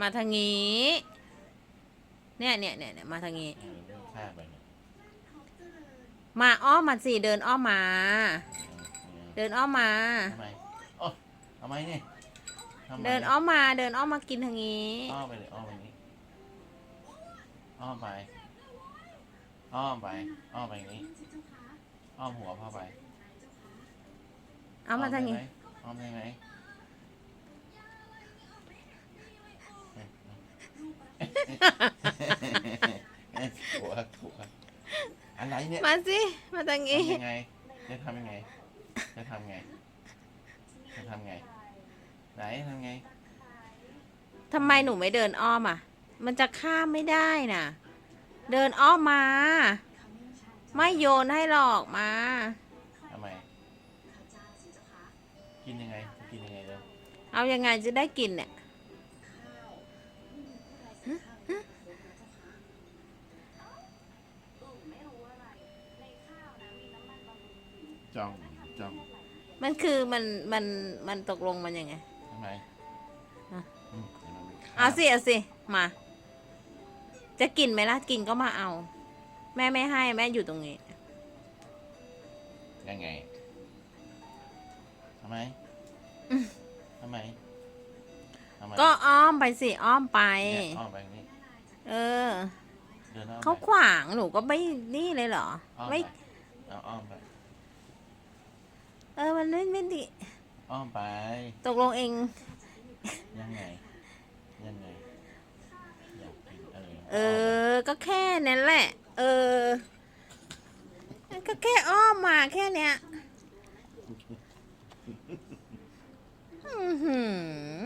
มาทางนี้เนี่ยเนี่ยเนี่ยเนี่ยมาทางนี้เออเรื่องข้ามไปเนี่ยมาอ้อมมาสิเดินอ้อมมาเออเดินอ้อมมา ทำไมโอ้ทำไมเนี่ยทำไมเดินอ้อมมาเดินอ้อมมากินทางนี้ อ้อมไปเลยอ้อมไปนี้อ้อมไปอ้อมไปอ้อมไปอย่างนี้อ้อมหัวพ่อไปเอามาทางนี้ อ้อมได้ไหมเอ๊ะหั วหัวอะไรเนี่ยมาสิ มาทางนี้ ทำยังไง จะทำยังไง จะทำไง จะทำไง ไหนทำไง ทำไมหนูไม่เดินอ้อมอะ มันจะข้ามไม่ได้น่ะ เดินอ้อมมา ไม่โยนให้หรอกมา ทำไม กินยังไง กินยังไงเร็วเอายังไงจะได้กินเนี่ย จ้องจ้องมันคือมันมันมันตกลงมันยังไง ทำไมอะ อืมเดี๋ยวมันมีข้วเอาสิเอาสิมา จะกินไหมล่ะกินก็มาเอา แม่ไม่ให้แม่อยู่ตรงนี้ ยังไงทำไมอืม ทำไมทำไมก็อ้อมไปสิอ้อมไป เนี่ยอ้อมไปอย่างนี้เออ เดินอ้อมเขาไปขวางหนูก็ไม่นี่เลยเหรอ อ้อมไม่ไปเอาอ้อมไป เออมันไม่ไม่ดีอ้อมไป ตกลงเอง ยังไง ยังไง อยากกินเออเออ ก็แค่นั้นแหละ เออ ก็แค่อ้อมมาแค่เนี้ย อื้อหือ